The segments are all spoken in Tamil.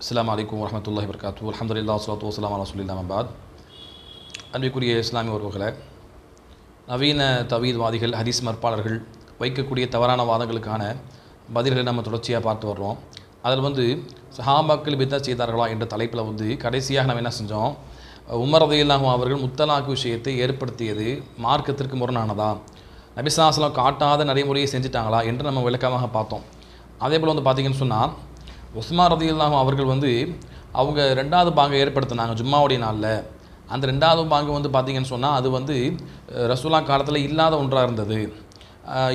அஸ்லாம் அலைக்கும் வரமத்துல்லாஹி வர்காத்து அல்ஹம்துலில்லாஹ் வஸ்ஸலாத்து வலாம் அலா ரசூலில்லாஹ் அபாத் அன்பிற்குரிய இஸ்லாமிய உறவுகளை நவீன தவீத்வாதிகள் ஹதீஸ் மறுப்பாளர்கள் வைக்கக்கூடிய தவறான வாதங்களுக்கான பதில்களை நம்ம தொடர்ச்சியாக பார்த்து வர்றோம். அதில் வந்து சஹாபாக்கள் பித்தா செய்தார்களா என்ற தலைப்பில் வந்து கடைசியாக நம்ம என்ன செஞ்சோம்? உமர் ரதையில்லாகும் அவர்கள் முத்தலாக்கு விஷயத்தை ஏற்படுத்தியது மார்க்கத்திற்கு முரணானதா? நபிசாசலம் காட்டாத நடைமுறையை செஞ்சுட்டாங்களா என்று நம்ம விளக்கமாக பார்த்தோம். அதே போல் வந்து பார்த்திங்கன்னு சொன்னால் உஸ்மா ரதியுல்லாஹும் அவர்கள் வந்து அவங்க ரெண்டாவது பாங்கை ஏற்படுத்தினாங்க ஜும்மாவுடைய நாளில். அந்த ரெண்டாவது பாங்கு வந்து பார்த்திங்கன்னு சொன்னால் அது வந்து ரசூலா காலத்தில் இல்லாத ஒன்றாக இருந்தது.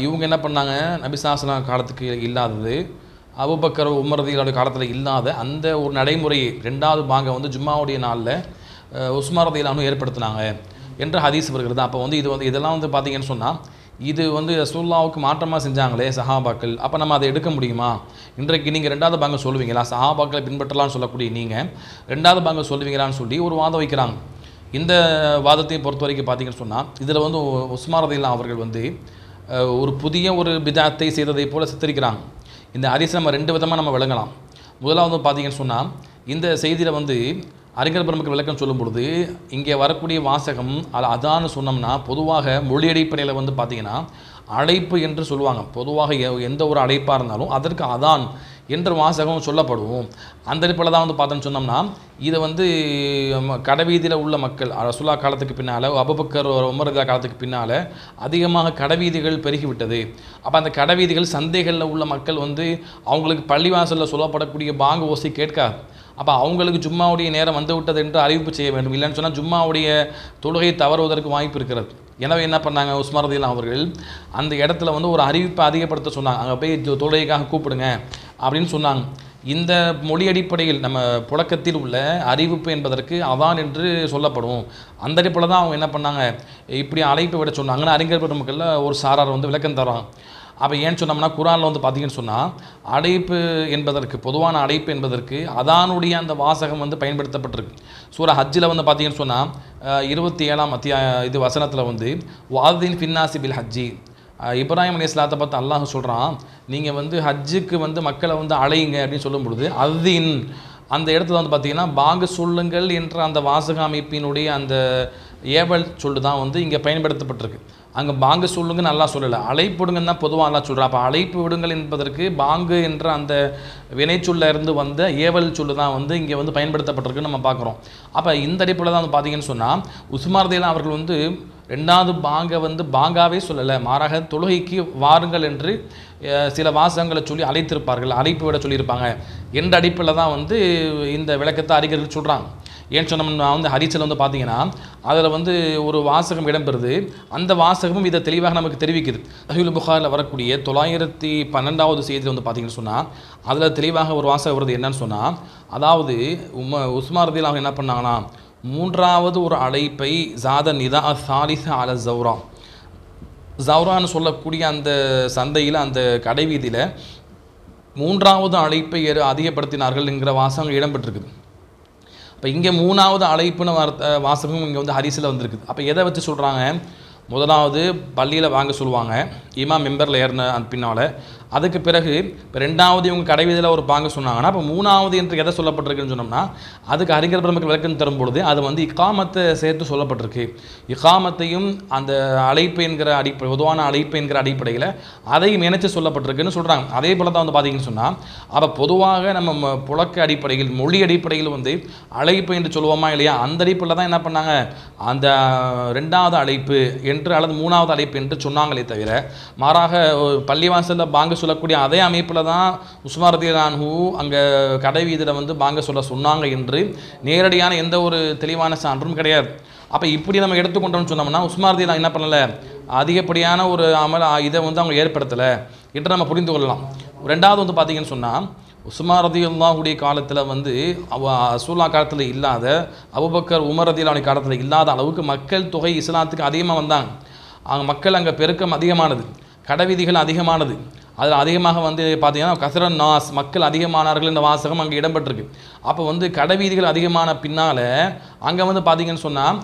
இவங்க என்ன பண்ணாங்க? நபிசாசனா காலத்துக்கு இல்லாதது. அபுபக்கர் உமரதியோட காலத்தில் இல்லாத அந்த ஒரு நடைமுறையை ரெண்டாவது பாங்கை வந்து ஜும்மாவுடைய நாளில் உஸ்மான் ரதியுல்லானும் ஏற்படுத்தினாங்க. என்ற ஹதீஸ் வருகிறது அப்போ வந்து இது வந்து இதெல்லாம் வந்து பார்த்தீங்கன்னு சொன்னால் இது வந்து ரசூல்லாவுக்கு மாற்றமாக செஞ்சாங்களே சஹாபாக்கள். அப்போ நம்ம அதை எடுக்க முடியுமா? இன்றைக்கு நீங்கள் ரெண்டாவது பாங்க சொல்லுவீங்களா? சஹாபாக்களை பின்பற்றலாம்னு சொல்லக்கூடிய நீங்கள் ரெண்டாவது பாங்க சொல்லுவீங்களான்னு சொல்லி ஒரு வாதம் வைக்கிறாங்க. இந்த வாதத்தை பொறுத்த வரைக்கும் பார்த்தீங்கன்னு சொன்னால் இதில் வந்து உஸ்மாரதில்லா அவர்கள் வந்து ஒரு புதிய ஒரு பிதாத்தை செய்ததை போல சித்தரிக்கிறாங்க. இந்த அரிசி நம்ம ரெண்டு விதமாக நம்ம விளங்கலாம். முதலாவது பார்த்தீங்கன்னு சொன்னால் இந்த செய்தியில் வந்து அறிஞர் பெருமக்கள் விளக்கம் சொல்லும் பொழுது இங்கே வரக்கூடிய வாசகம் அது அதான்னு சொன்னோம்னா பொதுவாக மொழி அடிப்படையில் வந்து பார்த்திங்கன்னா அழைப்பு என்று சொல்லுவாங்க. பொதுவாக எந்த ஒரு அழைப்பாக இருந்தாலும் அதற்கு அதான் என்ற வாசகம் சொல்லப்படுவோம். அந்த அடிப்படையில் தான் வந்து பார்த்தோன்னு சொன்னோம்னா இதை வந்து ம- கடைவீதியில் உள்ள மக்கள் ரசுல்லா காலத்துக்கு பின்னால் அபுபக்கர் உமரதா காலத்துக்கு பின்னால் அதிகமாக கடைவீதிகள் பெருகிவிட்டது. அப்போ அந்த கடைவீதிகள் சந்தைகளில் உள்ள மக்கள் வந்து அவங்களுக்கு பள்ளிவாசலில் சொல்லப்படக்கூடிய பாங்கு ஓசை கேட்காது அப்போ அவங்களுக்கு ஜும்மாவுடைய நேரம் வந்து விட்டது என்று அறிவிப்பு செய்ய வேண்டும். இல்லைன்னு சொன்னால் ஜும்மாவுடைய தொழுகை தவறுவதற்கு வாய்ப்பு இருக்கிறது. எனவே என்ன பண்ணாங்க உஸ்மான் அவர்கள்? அந்த இடத்துல வந்து ஒரு அறிவிப்பை அதிகப்படுத்த சொன்னாங்க. அங்கே போய் தொழுகைக்காக கூப்பிடுங்க. அப்படின்னு சொன்னாங்க. இந்த மொழி அடிப்படையில் நம்ம புழக்கத்தில் உள்ள அறிவிப்பு என்பதற்கு அதான் என்று சொல்லப்படும். அந்த அடிப்படையில் தான் அவங்க என்ன பண்ணாங்க? இப்படி அழைப்பு விட சொன்னாங்கன்னு அறிஞர் பெருமக்களில் ஒரு சாரார் வந்து விளக்கம் தரான். அப்போ ஏன்னு சொன்னோம்னா குரானில் வந்து பார்த்தீங்கன்னு சொன்னால் அடைப்பு என்பதற்கு பொதுவான அடைப்பு என்பதற்கு அதானுடைய அந்த வாசகம் வந்து பயன்படுத்தப்பட்டிருக்கு. சூர ஹஜ்ஜில் வந்து பார்த்தீங்கன்னு சொன்னால் இருபத்தி ஏழாம் அத்தியா இது வசனத்தில் வந்து வாதின் ஃபின்னாசி பில் ஹஜ்ஜி. இப்ராஹிம் அலி இஸ்லாத்தை பார்த்து அல்லாஹ் சொல்கிறான் நீங்கள் வந்து ஹஜ்ஜுக்கு வந்து மக்களை வந்து அழையுங்க அப்படின்னு சொல்லும் பொழுது அத்தின் அந்த இடத்துல வந்து பார்த்தீங்கன்னா பாங்கு சொல்லுங்கள் என்ற அந்த வாசக அமைப்பினுடைய அந்த ஏவல் சொல்லு தான் வந்து இங்கே பயன்படுத்தப்பட்டிருக்கு. அங்கே பாங்கு சொல்லுங்க நல்லா சொல்லலை. அழைப்புடுங்கன்னு தான் பொதுவாக நல்லா சொல்கிறா அப்போ அழைப்பு விடுங்கள் என்பதற்கு பாங்கு என்ற அந்த வினைச்சொல்ல இருந்து வந்த ஏவல் சொல்லு தான் வந்து இங்கே வந்து பயன்படுத்தப்பட்டிருக்குன்னு நம்ம பார்க்குறோம். அப்போ இந்த அடிப்படையில் தான் வந்து பார்த்தீங்கன்னு சொன்னால் உஸ்மார்தீலாம் அவர்கள் வந்து ரெண்டாவது பாங்கை வந்து பாங்காவே சொல்லலை. மாறாக தொழுகைக்கு வாருங்கள் என்று சில வாசகங்களை சொல்லி அழைத்திருப்பார்கள். அழைப்பு விட சொல்லியிருப்பாங்க. என்ற அடிப்பில் தான் வந்து இந்த விளக்கத்தை அறிஞர்கள் சொல்கிறாங்க ஏன் சொன்னோம்னா வந்து ஹரிச்சல் வந்து பார்த்தீங்கன்னா அதில் வந்து ஒரு வாசகம் இடம்பெறுது. அந்த வாசகமும் இதை தெளிவாக நமக்கு தெரிவிக்குது. அஹில் புகாரில் வரக்கூடிய தொள்ளாயிரத்தி பன்னெண்டாவது செய்தியில் வந்து பார்த்தீங்கன்னு சொன்னால் அதில் தெளிவாக ஒரு வாசகம் வருது. என்னன்னு சொன்னால் அதாவது உம உஸ்மாரதியில் அவங்க என்ன பண்ணாங்கன்னா மூன்றாவது ஒரு அழைப்பை ஜாத நிதா சாலிச அல ஜவுரா ஜவுரான்னு சொல்லக்கூடிய அந்த சந்தையில் அந்த கடைவீதியில் மூன்றாவது அழைப்பை ஏறு- அதிகப்படுத்தினார்கள் என்கிற வாசகம் இடம்பெற்றிருக்குது. அப்போ இங்கே மூணாவது அழைப்புன்னு வார்த்தை வாசகமும் இங்கே வந்து ஹரிசில் வந்திருக்குது. அப்போ எதை வச்சு சொல்கிறாங்க முதலாவது பள்ளியில் வாங்க சொல்லுவாங்க. இமா மெம்பரில் ஏறின அந்த பின்னால். அதுக்கு பிறகு இப்போ ரெண்டாவது இவங்க கடைவீதியில் ஒரு பாங்க சொன்னாங்கன்னா இப்போ மூணாவது என்று எதை சொல்லப்பட்டிருக்குன்னு சொன்னோம்னா அதுக்கு அறிஞர் பெருமக்கள் விளக்கம் தரும் பொழுது அது வந்து இக்காமத்தை சேர்த்து சொல்லப்பட்டிருக்கு. இக்காமத்தையும் அந்த அழைப்பு என்கிற அடிப்படை பொதுவான அழைப்பு என்கிற அடிப்படையில் அதையும் இணைச்சு சொல்லப்பட்டிருக்குன்னு சொல்கிறாங்க அதே போல தான் வந்து பார்த்தீங்கன்னு சொன்னால் அப்போ பொதுவாக நம்ம ம- புழக்க அடிப்படையில் மொழி அடிப்படையில் வந்து அழைப்பு என்று சொல்லுவோமா இல்லையா அந்த அடிப்படையில் தான் என்ன பண்ணாங்க அந்த ரெண்டாவது அழைப்பு என்று அல்லது மூணாவது அழைப்பு என்று சொன்னாங்களே தவிர மாறாக பள்ளிவாசலில் பாங்க சொல்லக்கூடிய அதே அமைப்பில் தான் உஸ்மாரதியான்ஹூ அங்கே கடை வீதியில் வந்து வாங்க சொல்ல சொன்னாங்க என்று நேரடியான எந்த ஒரு தெளிவான சான்றும் கிடையாது. அப்போ இப்படி நம்ம எடுத்துக்கொண்டோம்னு சொன்னோம்னா உஸ்மாரதியில் என்ன பண்ணலை? அதிகப்படியான ஒரு அமல் இதை வந்து அவங்க ஏற்படுத்தலை என்று நம்ம புரிந்து கொள்ளலாம். ரெண்டாவது வந்து பார்த்தீங்கன்னு சொன்னால் உஸ்மா ரதியுல்லாஹுடைய காலத்தில் வந்து அவ அசூலா காலத்தில் இல்லாத அபுபக்கர் உமர் ரதியுல்லாவுடைய காலத்தில் இல்லாத அளவுக்கு மக்கள் தொகை இஸ்லாத்துக்கு அதிகமாக வந்தாங்க. அங்கே மக்கள் அங்கே பெருக்கம் அதிகமானது. கடைவீதிகள் அதிகமானது. அதில் அதிகமாக வந்து பார்த்தீங்கன்னா கசரன் நாஸ் மக்கள் அதிகமானார்கள் என்ற வாசகம் அங்கே இடம்பெற்றிருக்கு. அப்போ வந்து கடைவீதிகள் அதிகமான பின்னால் அங்கே வந்து பார்த்தீங்கன்னு சொன்னால்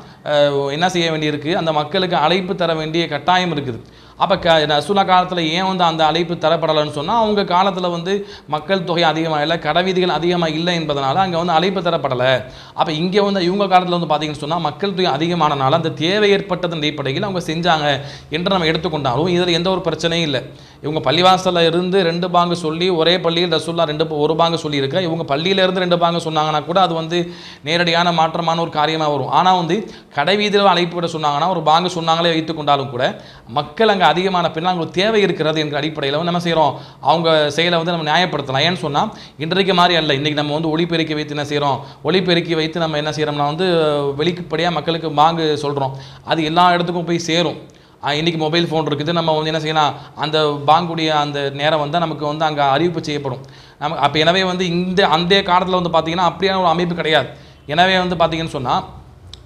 என்ன செய்ய வேண்டியிருக்கு? அந்த மக்களுக்கு அழைப்பு தர வேண்டிய கட்டாயம் இருக்குது. அப்போ க ரசூலா காலத்தில் ஏன் வந்து அந்த அழைப்பு தரப்படலைன்னு சொன்னால் அவங்க காலத்தில் வந்து மக்கள் தொகை அதிகமாக இல்லை கடைவீதிகள் அதிகமாக இல்லை என்பதனால் அங்கே வந்து அழைப்பு தரப்படலை. அப்போ இங்கே வந்து இவங்க காலத்தில் வந்து பார்த்திங்கன்னு சொன்னால் மக்கள் தொகை அதிகமானனால அந்த தேவை ஏற்பட்டதன் அடிப்படையில் அவங்க செஞ்சாங்க என்று நம்ம எடுத்துக்கொண்டாலும் இதில் எந்த ஒரு பிரச்சனையும் இல்லை. இவங்க பள்ளிவாசலில் இருந்து ரெண்டு பாங்கு சொல்லி ஒரே பள்ளியில் ரசூல்லா ரெண்டு ஒரு பாங்கு சொல்லியிருக்க இவங்க பள்ளியிலேருந்து ரெண்டு பாங்கு சொன்னாங்கன்னா கூட அது வந்து நேரடியான மாற்றமான ஒரு காரியமாக வரும். ஆனால் வந்து கடைவீதியில் அழைப்பு விட சொன்னாங்கன்னா ஒரு பாங்கு சொன்னாங்களே வைத்து கொண்டாலும் கூட மக்கள் அங்கே அதிகமான பெண்கள் அவங்களுக்கு தேவை இருக்கிறது என்ற அடிப்படையில் வந்து நம்ம செய்கிறோம் அவங்க செயலை வந்து நம்ம நியாயப்படுத்தலாம். ஏன்னு சொன்னால் இன்றைக்கு மாதிரி அல்ல. இன்றைக்கி நம்ம வந்து ஒளிப்பெருக்கி வைத்து என்ன செய்கிறோம் ஒளிப்பெருக்கி வைத்து நம்ம என்ன செய்கிறோம்னா வந்து வெளிப்படையாக மக்களுக்கு வாங்கு சொல்கிறோம் அது எல்லா இடத்துக்கும் போய் சேரும். இன்றைக்கி மொபைல் ஃபோன் இருக்குது. நம்ம வந்து என்ன செய்யலாம்? அந்த வாங்கக்கூடிய அந்த நேரம் வந்து நமக்கு வந்து அங்கே அறிவிப்பு செய்யப்படும். நம்ம அப்போ எனவே வந்து இந்த அந்த காலத்தில் வந்து பார்த்திங்கன்னா அப்படியான ஒரு அமைப்பு கிடையாது. எனவே வந்து பார்த்திங்கன்னு சொன்னால்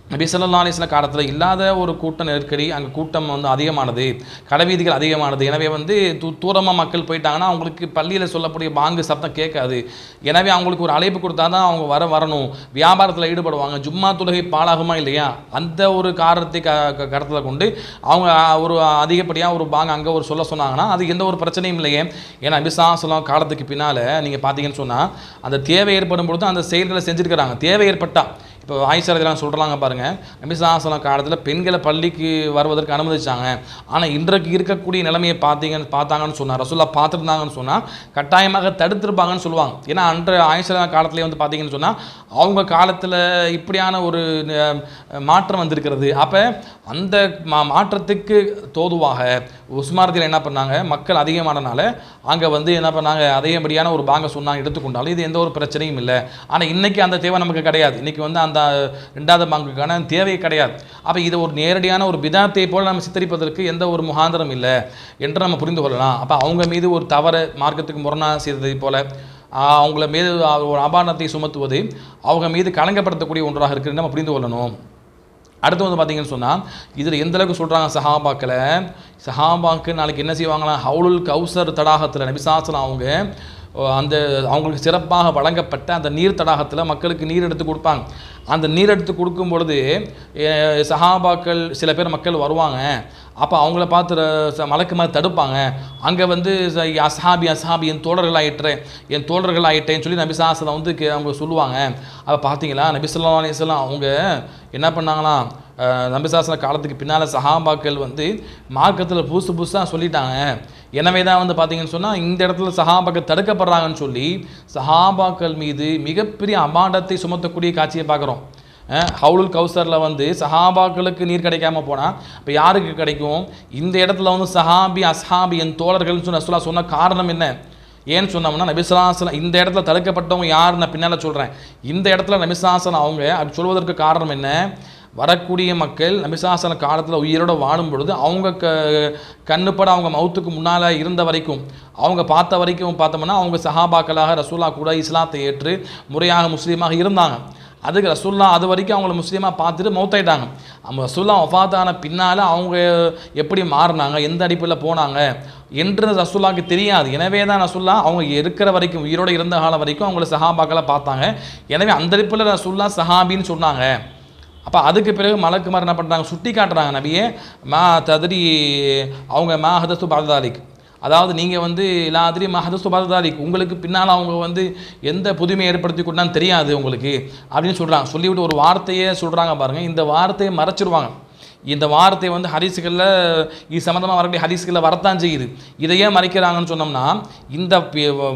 நபி சொல்லா அலிஸ்லாம் காலத்தில் இல்லாத ஒரு கூட்ட நெருக்கடி அங்கே கூட்டம் வந்து அதிகமானது கடைவீதிகள் அதிகமானது. எனவே வந்து தூ தூரமாக மக்கள் போயிட்டாங்கன்னா அவங்களுக்கு பள்ளியில் சொல்லக்கூடிய பாங்கு சத்தம் கேட்காது. எனவே அவங்களுக்கு ஒரு அழைப்பு கொடுத்தா தான் அவங்க வர வரணும். வியாபாரத்தில் ஈடுபடுவாங்க. ஜும்மா தொழுகை பாழாகுமா இல்லையா? அந்த ஒரு காரணத்தை க க- கருத்தில் கொண்டு அவங்க ஒரு அதிகப்படியாக ஒரு பாங்கு அங்கே ஒரு சொல்ல சொன்னாங்கன்னா அது எந்த ஒரு பிரச்சனையும் இல்லையே. ஏன்னா அபிசா சொல்லம் காலத்துக்கு பின்னால் நீங்கள் பார்த்தீங்கன்னு சொன்னால் அந்த தேவை ஏற்படும் பொழுது அந்த செயல்களை செஞ்சுருக்கிறாங்க. தேவை ஏற்பட்டால் இப்போ ஆயிஷாரதிலாம் சொல்கிறாங்க பாருங்கள் நபிசாசலம் காலத்தில் பெண்களை பள்ளிக்கு வருவதற்கு அனுமதிச்சாங்க. ஆனால் இன்றைக்கு இருக்கக்கூடிய நிலைமையை பார்த்தீங்கன்னு பார்த்தாங்கன்னு சொன்னால் ரசுல்லா பார்த்துருந்தாங்கன்னு சொன்னால் கட்டாயமாக தடுத்திருப்பாங்கன்னு சொல்லுவாங்க. ஏன்னா அன்றைய ஆயிஷா காலத்திலே வந்து பார்த்தீங்கன்னு சொன்னால் அவங்க காலத்தில் இப்படியான ஒரு மாற்றம் வந்திருக்கிறது. அப்போ அந்த மா மாற்றத்துக்கு தோதுவாக உஸ்மாரத்தில் என்ன பண்ணாங்க? மக்கள் அதிகமானனால அங்கே வந்து என்ன பண்ணாங்க? அதேபடியான ஒரு பாங்க சொன்னாங்க எடுத்துக்கொண்டாலும் இது எந்த ஒரு பிரச்சனையும் இல்லை. ஆனால் இன்றைக்கி அந்த தேவை நமக்கு கிடையாது. இன்றைக்கி வந்து அந்த ரெண்டாவது பாங்குக்கான தேவை கிடையாது. அப்போ இது ஒரு நேரடியான ஒரு பிதாத்தை போல் நம்ம சித்தரிப்பதற்கு எந்த ஒரு முகாந்திரம் இல்லை என்று நம்ம புரிந்து கொள்ளலாம். அப்போ அவங்க மீது ஒரு தவறு மார்க்கத்துக்கு முரணாக செய்ததை போல் அவங்கள மீது ஒரு அபாரணத்தை சுமத்துவது அவங்க மீது கலங்கப்படுத்தக்கூடிய ஒன்றாக இருக்குதுன்னு நம்ம புரிந்து கொள்ளணும். அடுத்து வந்து பார்த்தீங்கன்னு சொன்னால் இதில் எந்தளவுக்கு சொல்கிறாங்க சஹாபாக்களை? சஹாபாக்கு நாளைக்கு என்ன செய்வாங்கன்னா ஹவுலுல் கௌசர் தடாகத்தில் நபிசாசலம் அவங்க அந்த அவங்களுக்கு சிறப்பாக வழங்கப்பட்ட அந்த நீர் தடாகத்தில் மக்களுக்கு நீர் எடுத்து கொடுப்பாங்க. அந்த நீர் எடுத்து கொடுக்கும் பொழுது சஹாபாக்கள் சில பேர் மக்கள் வருவாங்க. அப்போ அவங்கள பார்த்து ச- மலக்கு மாதிரி தடுப்பாங்க. அங்கே வந்து அசாபி அஸ்ஹாபி என் தோழர்கள் ஆகிட்டேன் என் தோழர்கள் ஆகிட்டேன்னு சொல்லி நபிசாசலம் வந்து அவங்க சொல்லுவாங்க. அப்போ பார்த்தீங்களா நபிசல்லா அலிஸ்லாம் அவங்க என்ன பண்ணாங்களாம்? நம்பிசாசன காலத்துக்கு பின்னால் சஹாபாக்கள் வந்து மார்க்கத்தில் புதுசு புதுசாக சொல்லிட்டாங்க. எனவே தான் வந்து பார்த்தீங்கன்னு சொன்னால் இந்த இடத்துல சஹாபாக்கள் தடுக்கப்படுறாங்கன்னு சொல்லி சஹாபாக்கள் மீது மிகப்பெரிய அபாண்டத்தை சுமத்தக்கூடிய காட்சியை பார்க்குறோம். ஹவுலுல் கௌசரில் வந்து சஹாபாக்களுக்கு நீர் கிடைக்காம போனால் இப்போ யாருக்கு கிடைக்கும்? இந்த இடத்துல வந்து சஹாபி அஸ்ஹாபி என் தோழர்கள்னு சொன்ன ரசூலா சொன்ன காரணம் என்ன? ஏன்னு சொன்னோம்னா நபிசுலாசலம் இந்த இடத்துல தடுக்கப்பட்டவங்க யார் நான் பின்னால் சொல்கிறேன் இந்த இடத்துல நபிசுலாசலம் அவங்க அப்படி சொல்வதற்கு காரணம் என்ன? வரக்கூடிய மக்கள் நபிசாசன காலத்தில் உயிரோடு வாழும் பொழுது அவங்க க கண்ணுப்பட அவங்க மௌத்துக்கு முன்னால் இருந்த வரைக்கும் அவங்க பார்த்த வரைக்கும் பார்த்தோம்னா அவங்க சஹாபாக்களாக ரசூல்லா கூட இஸ்லாத்தை ஏற்று முறையாக முஸ்லீமாக இருந்தாங்க. அதுக்கு ரசூல்லா அது வரைக்கும் அவங்கள முஸ்லீமாக பார்த்துட்டு மௌத்தாயிட்டாங்க அவங்க ரசூல்லா ஒஃபாத்தான பின்னால் அவங்க எப்படி மாறினாங்க எந்த அடிப்பில் போனாங்க என்று ரசூல்லாக்கு தெரியாது. எனவே தான் ரசூல்லா அவங்க இருக்கிற வரைக்கும் உயிரோடு இருந்த காலம் வரைக்கும் அவங்கள சஹாபாக்களை பார்த்தாங்க. எனவே அந்த அடிப்பில் ரசூல்லா சஹாபின்னு சொன்னாங்க. அப்போ அதுக்கு பிறகு மலக்குமார் என்ன பண்ணுறாங்க சுட்டி காட்டுறாங்க நபியே மா ததிரி அவங்க மா ஹதசு அதாவது நீங்கள் வந்து எல்லாத்திலையும் மா பாததாலிக் உங்களுக்கு பின்னால் அவங்க வந்து எந்த புதுமை ஏற்படுத்தி கொண்டான்னு தெரியாது உங்களுக்கு. அப்படின்னு சொல்கிறாங்க சொல்லிவிட்டு ஒரு வார்த்தையே சொல்கிறாங்க பாருங்கள் இந்த வார்த்தையை மறைச்சிருவாங்க. இந்த வார்த்தை வந்து ஹரிசுகளில் இது சம்மந்தமாக வரக்கூடிய ஹரிசுகளில் வரத்தான் செய்யுது. இதையே மறைக்கிறாங்கன்னு சொன்னோம்னா இந்த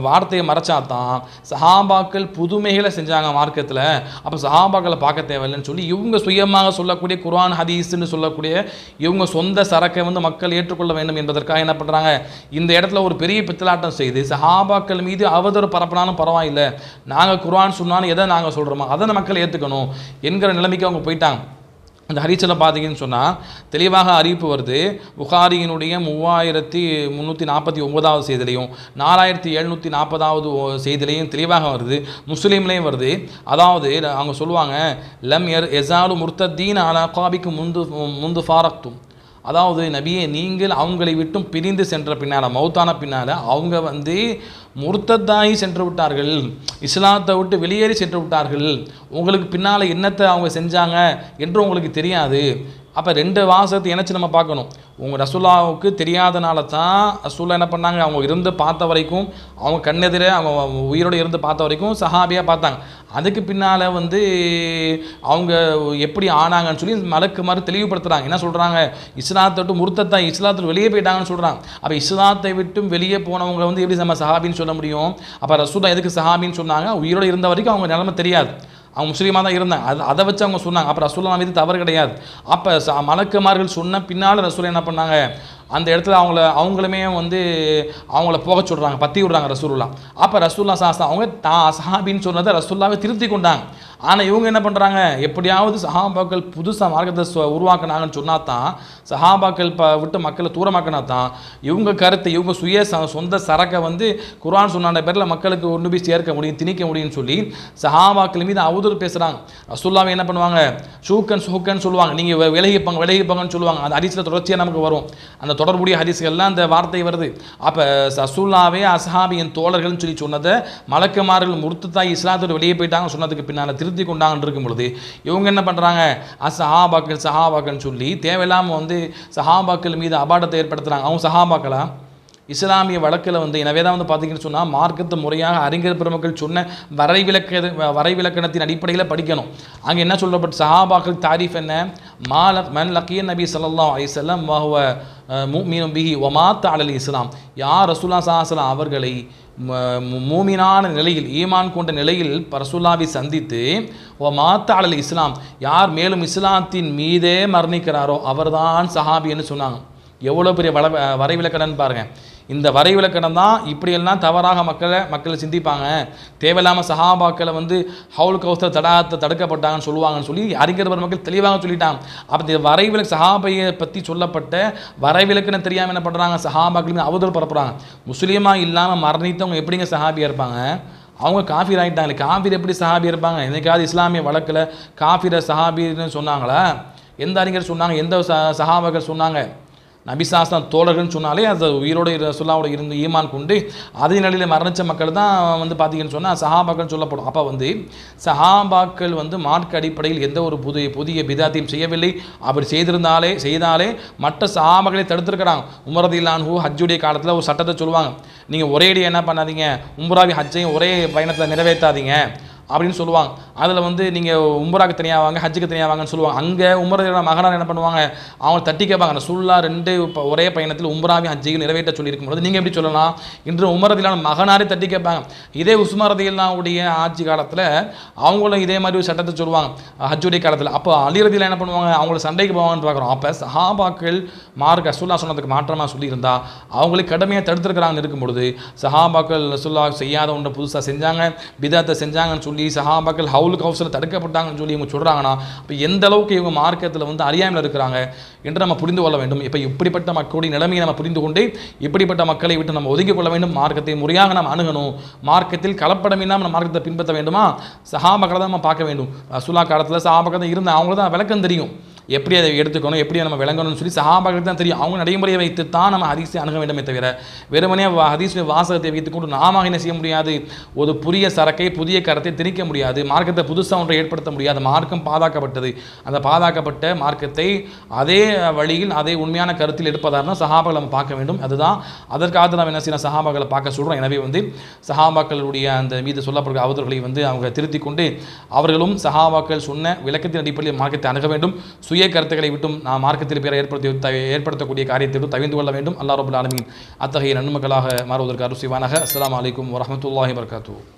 வார்த்தையை மறைச்சா தான் சஹாபாக்கள் புதுமைகளை செஞ்சாங்க மார்க்கத்தில். அப்போ சஹாபாக்களை பார்க்க தேவையில்லைன்னு சொல்லி இவங்க சுயமாக சொல்லக்கூடிய குர்ஆன் ஹதீஸ்ன்னு சொல்லக்கூடிய இவங்க சொந்த சரக்கை வந்து மக்கள் ஏற்றுக்கொள்ள வேண்டும் என்பதற்காக என்ன பண்ணுறாங்க இந்த இடத்துல ஒரு பெரிய பித்தலாட்டம் செய்து சஹாபாக்கள் மீது அவதூறு பரப்பினாலும் பரவாயில்லை. நாங்கள் குர்ஆன் சொன்னாலும் எதை நாங்கள் சொல்கிறோமோ அதை மக்கள் ஏற்றுக்கணும் என்கிற நிலைமைக்கு அவங்க போயிட்டாங்க. அந்த ஹரிச்சல பார்த்தீங்கன்னு சொன்னால் தெளிவாக அறிவிப்பு வருது. புகாரியினுடைய மூவாயிரத்தி முந்நூற்றி நாற்பத்தி ஒன்பதாவது செய்திலையும் நாலாயிரத்தி எழுநூற்றி நாற்பதாவது செய்திலையும் தெளிவாக வருது. முஸ்லீம்லேயும் வருது. அதாவது அவங்க சொல்லுவாங்க லம் எர் எசாலு முர்த்தீன் அலா காபிக்கு முந்து முந்து ஃபாரக்தும். அதாவது நபியே நீங்கள் அவங்களை விட்டும் பிரிந்து சென்ற பின்னால் மௌத்தான பின்னால் அவங்க வந்து முர்த்தத்தாகி சென்று விட்டார்கள் இஸ்லாத்தை விட்டு வெளியேறி சென்று விட்டார்கள். உங்களுக்கு பின்னால் என்னத்தை அவங்க செஞ்சாங்க என்று உங்களுக்கு தெரியாது. அப்போ ரெண்டு வாசத்தை இணைச்சி நம்ம பார்க்கணும். உங்கள் ரசுல்லாவுக்கு தெரியாதனால தான் ரசூல்லா என்ன பண்ணாங்க? அவங்க இருந்து பார்த்த வரைக்கும் அவங்க கண்ணெதிரே அவங்க உயிரோடு இருந்து பார்த்த வரைக்கும் சஹாபியாக பார்த்தாங்க. அதுக்கு பின்னால் வந்து அவங்க எப்படி ஆனாங்கன்னு சொல்லி மலக்கு மாதிரி தெளிவுபடுத்துகிறாங்க என்ன சொல்கிறாங்க இஸ்லாத்தை விட்டு முருத்தத்தான் இஸ்லாத்தில் வெளியே போயிட்டாங்கன்னு சொல்கிறாங்க அப்போ இஸ்லாத்தை விட்டும் வெளியே போனவங்க வந்து எப்படி நம்ம சஹாபின்னு சொல்ல முடியும்? அப்போ ரசூலா எதுக்கு சஹாபின்னு சொன்னாங்க? உயிரோடு இருந்த வரைக்கும் அவங்க நிலைமை தெரியாது. அவங்க முஸ்லீமாக தான் இருந்தாங்க. அது அதை வச்சு அவங்க சொன்னாங்க. அப்போ ரசூல்லா மீது தவறு கிடையாது. அப்போ மலக்குமார்கள் சொன்ன பின்னால் ரசூல் என்ன பண்ணாங்க? அந்த இடத்துல அவங்கள அவங்களுமே வந்து அவங்கள போக சொல்கிறாங்க பற்றி விடுறாங்க ரசூல்லா அப்போ ரசூல்லா சாஸ்தா அவங்க தான் சஹாபின்னு சொன்னதை ரசூல்லாவே திருத்தி கொண்டாங்க ஆனால் இவங்க என்ன பண்ணுறாங்க எப்படியாவது சஹாபாக்கள் புதுசாக மார்க்கத்தை உருவாக்கினாங்கன்னு உருவாக்குனாங்கன்னு தான் சஹாபாக்கள் இப்போ விட்டு மக்களை தூரமாக்கினா தான் இவங்க கருத்தை இவங்க சுய ச சொந்த சரக்கை வந்து குர்ஆன் சொன்ன பேரில் மக்களுக்கு ஒன்று போய் சேர்க்க முடியும் திணிக்க முடியும்னு சொல்லி சஹாபாக்கள் மீது அவதூறு பேசுகிறாங்க ரசூல்லாவை என்ன பண்ணுவாங்க? ஷூக்கன் ஷூக்கன் சொல்லுவாங்க. நீங்கள் விலகிப்பாங்க விலகிப்பாங்கன்னு சொல்லுவாங்க. அந்த அரிசியில் தொடர்ச்சியாக நமக்கு வரும். அந்த தொடர்புடைய ஹரிசுகள்லாம் அந்த வார்த்தை வருது. அப்போ சசுல்லாவே அசஹாபியின் தோழர்கள்னு சொல்லி சொன்னதை மலக்குமார்கள் முர்த்துத்தாய் இஸ்லாத்தோட வெளியே போயிட்டாங்க சொன்னதுக்கு பின்னால் திருத்தி கொண்டாங்கன்னு இருக்கும் பொழுது இவங்க என்ன பண்ணுறாங்க அசஹாபாக்கள் சஹாபாக்கள்னு சொல்லி தேவையில்லாமல் வந்து சஹாபாக்கள் மீது அபாடத்தை ஏற்படுத்துகிறாங்க அவங்க சஹாபாக்களா? இஸ்லாமிய வழக்கில் வந்து எனவே தான் வந்து பார்த்தீங்கன்னு சொன்னால் மார்க்கத்தை முறையாக அறிஞர் பெருமக்கள் சொன்ன வரைவிலக்க வரைவிலக்கணத்தின் அடிப்படையில் படிக்கணும். அங்கே என்ன சொல்லப்பட்ட சஹாபாக்கள் தாரிஃப் என்ன? மால மன் லக்கிய நபி ஸல்லல்லாஹு அலைஹி வஸல்லம் வஹுவ பிஹி ஒமாத் அலல் இஸ்லாம். யார் ரசூல்லா ஸல்லல்லாஹு அவர்களை ம- மூமினான நிலையில் ஈமான் கொண்ட நிலையில் பரசுல்லாவை சந்தித்து ஓ மாத்த அலல் இஸ்லாம் யார் மேலும் இஸ்லாத்தின் மீதே மரணிக்கிறாரோ அவர்தான் சஹாபின்னு சொன்னாங்க. எவ்வளோ பெரிய வள வரைவிலக்கணன்னு பாருங்கள் இந்த வரைவிலக்கணம் தான் இப்படியெல்லாம் தவறாக மக்களை மக்களை சிந்திப்பாங்க. தேவையில்லாமல் சஹாபாக்களை வந்து ஹவுல் கௌசர் தடாகத்தை தடுக்கப்பட்டாங்கன்னு சொல்லுவாங்கன்னு சொல்லி அறிஞர் மக்கள் தெளிவாக சொல்லிட்டான் அப்போ இந்த வரைவிலக்கு சஹாபையை பற்றி சொல்லப்பட்ட வரைவிலக்கணம் தெரியாமல் என்ன பண்ணுறாங்க சஹாபாக்கள் அவதூறு பரப்புகிறாங்க முஸ்லீமாக இல்லாமல் மரணித்தவங்க எப்படிங்க சஹாபியாக இருப்பாங்க? அவங்க காஃபீர் ஆகிட்டாங்களே காஃபீர் எப்படி சஹாபி இருப்பாங்க? என்னைக்காவது இஸ்லாமிய வழக்கில் காஃபீரை சஹாபின்னு சொன்னாங்களா? எந்த அறிஞர் சொன்னாங்க? எந்த ச சஹாபகர் சொன்னாங்க? நபிசாஸ்தான் தோழர்கள்னு சொன்னாலே அது உயிரோடு இரு- இருந்து ஈமான் கொண்டு அதே நிலையில் மரணித்த மக்கள் தான் வந்து பார்த்தீங்கன்னு சொன்னால் சஹாபாக்கள் சொல்லப்படும். அப்போ வந்து சஹாபாக்கள் வந்து மார்க் அடிப்படையில் எந்த ஒரு புதிய புதிய பிதாத்தையும் செய்யவில்லை. அப்படி செய்திருந்தாலே செய்தாலே மற்ற சஹாபாக்களை தடுத்திருக்கிறாங்க. உமரதில்லான்ஹூ ஹஜ்ஜுடைய காலத்தில் ஒரு சட்டத்தை சொல்லுவாங்க. நீங்கள் ஒரே அடி என்ன பண்ணாதீங்க? உம்ராவி ஹஜ்ஜையும் ஒரே பயணத்தில் நிறைவேற்றாதீங்க. அப்படின்னு சொல்லுவாங்க. அதில் வந்து நீங்கள் உம்பராக்கு தனியாக வாங்க ஹஜ்ஜுக்கு தனியாக வாங்கன்னு சொல்லுவாங்க. அங்கே உம்ரதியோட மகனார் என்ன பண்ணுவாங்க? அவங்க தட்டி கேட்பாங்க. அந்த சுல்லா ரெண்டு இப்போ ஒரே பயணத்தில் உம்ராவி ஹஜ்ஜையும் நிறைவேற்ற சொல்லியிருக்கும் பொழுது நீங்கள் எப்படி சொல்லலாம்? இன்று உமரதிலான மகனாரே தட்டி கேட்பாங்க. இதே உஸ்மரதியில்லாவுடைய ஆட்சி காலத்தில் அவங்களும் இதே மாதிரி ஒரு சட்டத்தை சொல்லுவாங்க. ஹஜ்ஜுடைய காலத்தில். அப்போ அலிரதியில் என்ன பண்ணுவாங்க? அவங்கள சண்டைக்கு போவாங்கன்னு பார்க்குறோம். அப்போ சஹாபாக்கள் மார்க் அசுல்லா சொன்னதுக்கு மாற்றமாக சொல்லியிருந்தா அவங்களுக்கு கடுமையாக தடுத்துருக்கிறாங்கன்னு இருக்கும் பொழுது சஹாபாக்கள் ரசுல்லா செய்யாத ஒன்றை புதுசாக செஞ்சாங்க பிதாத்தை செஞ்சாங்கன்னு சொல்லி சஹாபாக்கள் ஹவுல் கவுசில் தடுக்கப்பட்டாங்கன்னு சொல்லி இவங்க சொல்கிறாங்கன்னா இப்போ எந்த அளவுக்கு இவங்க மார்க்கத்தில் வந்து அறியாமல் இருக்கிறாங்க என்று நம்ம புரிந்து கொள்ள வேண்டும். இப்போ இப்படிப்பட்ட மக்களுடைய நிலைமையை நம்ம புரிந்து கொண்டு இப்படிப்பட்ட மக்களை விட்டு நம்ம ஒதுங்கிக் கொள்ள வேண்டும். மார்க்கத்தை முறையாக நாம் அணுகணும். மார்க்கத்தில் கலப்படம் இல்லாமல் நம்ம மார்க்கத்தை பின்பற்ற வேண்டுமா? சஹாபாக்களை தான் நம்ம பார்க்க வேண்டும். சுலா காலத்தில் சஹாபாக்கள் தான் இருந்தால் அவங்களுக்கு தான் விளக்கம் தெரியும். எப்படி அதை எடுத்துக்கணும் எப்படி நம்ம விளங்கணும்னு சொல்லி சஹாபாக்களுக்கு தான் தெரியும். அவங்க நடைமுறையை வைத்து தான் நம்ம ஹதீஸை அணுக வேண்டுமே தவிர வெறுமனே வா- ஹதீஸுடைய வாசகத்தை வைத்துக்கொண்டு நாம என்ன செய்ய முடியாது? ஒரு புதிய சரக்கை புதிய கரத்தை திணிக்க முடியாது. மார்க்கத்தை புதுசாக ஒன்றை ஏற்படுத்த முடியாது. மார்க்கம் பாதாக்கப்பட்டது. அந்த பாதாக்கப்பட்ட மார்க்கத்தை அதே வழியில் அதே உண்மையான கருத்தில் எடுப்பதாக இருந்தால் சஹாபாக்களை நம்ம பார்க்க வேண்டும். அதுதான் அதற்காக நாம் என்ன செய்யணும் சஹாபாக்களை பார்க்க சொல்கிறோம் எனவே வந்து சஹாபாக்களுடைய அந்த மீது சொல்லப்படுகிற அவதர்களை வந்து அவங்க திருத்திக் கொண்டு அவர்களும் சஹாபாக்கள் சொன்ன விளக்கத்தின் அடிப்படையில் மார்க்கத்தை அணுக வேண்டும். சுய கருத்துக்களை விட்டும் நாம் மார்க்கத்தில் பேர ஏற்படுத்தி த- ஏற்படுத்தக்கூடிய காரியத்தை விட்டு கொள்ள வேண்டும். அல்லாஹ் ரபுல் ஆலமின். அத்தகைய நன்மக்களாக மாறுவதற்கு அருள் செய்வானாக. அஸ்ஸலாமு அலைக்கும் வரஹ்மத்துல்லாஹி வபரகாத்துஹு.